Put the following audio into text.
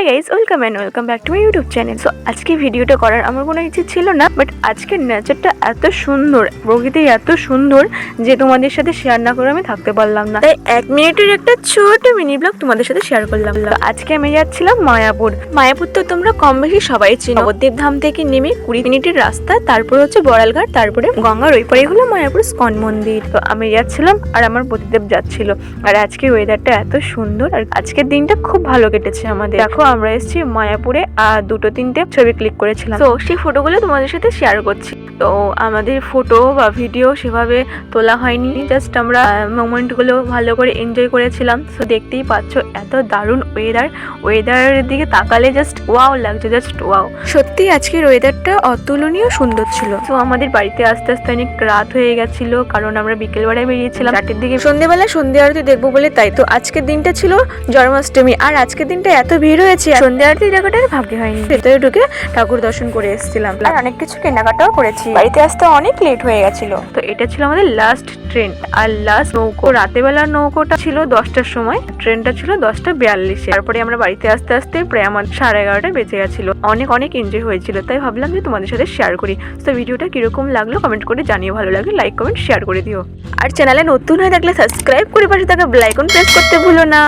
Hi guys welcome and welcome back to my YouTube channel so আজকে ভিডিওটা করার আমার কোনো ইচ্ছে ছিল না বাট আজকের নেচারটা এত সুন্দর, প্রকৃতি এত সুন্দর যে তোমাদের সাথে শেয়ার না করে আমি থাকতে পারলাম না। তাই এক মিনিটের একটা ছোট মিনি ব্লগ তোমাদের সাথে শেয়ার করলাম। আজকে আমি যাচ্ছিলাম মায়াপুর। মায়াপুর তো তোমরা কম বেশি সবাই চিনো। নবদ্বীপ ধাম থেকে নেমে কুড়ি মিনিটের রাস্তা, তারপর হচ্ছে বড়ালঘাট, তারপরে গঙ্গার ওই পারে হলো মায়াপুর স্কন মন্দির। তো আমি যাচ্ছিলাম আর আমার প্রতিদেব যাচ্ছিল। আর আজকে ওয়েদারটা এত সুন্দর আর আজকের দিনটা খুব ভালো কেটেছে আমাদের। দেখো আমরা এসেছি মায়াপুরে, আর দুটো তিনটে ছবি ক্লিক করেছিলাম। তো সেই ফটোগুলো তোমাদের সাথে শেয়ার করছি। তো আমাদের ফটো বা ভিডিও সেভাবে তোলা হয়নি। জাস্ট আমরা মোমেন্টগুলো ভালো করে এনজয় করেছিলাম। তো দেখতেই পাচ্ছ এত দারুণ ওয়েদার ওয়েদারের দিকে তাকালে জাস্ট ওয়াও লাগছে জাস্ট ওয়াও সত্যি আজকের ওয়েদারটা অতুলনীয় সুন্দর ছিল। তো আমাদের বাড়িতে আস্তে আস্তে অনেক রাত হয়ে গেছিল কারণ আমরা বিকেলবেলায় বেরিয়েছিলাম। চারটের দিকে সন্ধ্যেবেলা সন্ধ্যা আরতি দেখব বলে তাই তো। আজকের দিনটা ছিল জন্মাষ্টমী আর আজকের দিনটা এত ভিড় হয়েছে সন্ধ্যা আরতি দেখাটা ভাগ্যে হয়নি। ভেতরে ঢুকে ঠাকুর দর্শন করে এসেছিলাম। আর অনেক কিছু কেনাকাটাও করেছি। বাড়িতে আসতে অনেক লেট হয়ে গেছিল। তো এটা ছিল আমাদের লাস্ট ট্রেন আর লাস্ট নৌকো রাতের বেলার নৌকোটা ছিল দশটার সময়। ট্রেনটা ছিল দশটা বিয়াল্লিশে। তারপরে আমরা বাড়িতে আসতে আসতে প্রায় আমার সাড়ে এগারোটা বেঁচে গেছিল। অনেক অনেক এনজয় হয়েছিল, তাই ভাবলাম যে তোমাদের সাথে শেয়ার করি। তো ভিডিওটা কীরকম লাগল কমেন্ট করে জানিয়ে ভালো লাগলে লাইক কমেন্ট শেয়ার করে দিও। আর চ্যানেলে নতুন হয়ে থাকলে সাবস্ক্রাইব করে পাশে থাকা বেল আইকন প্রেস করতে ভুলো না।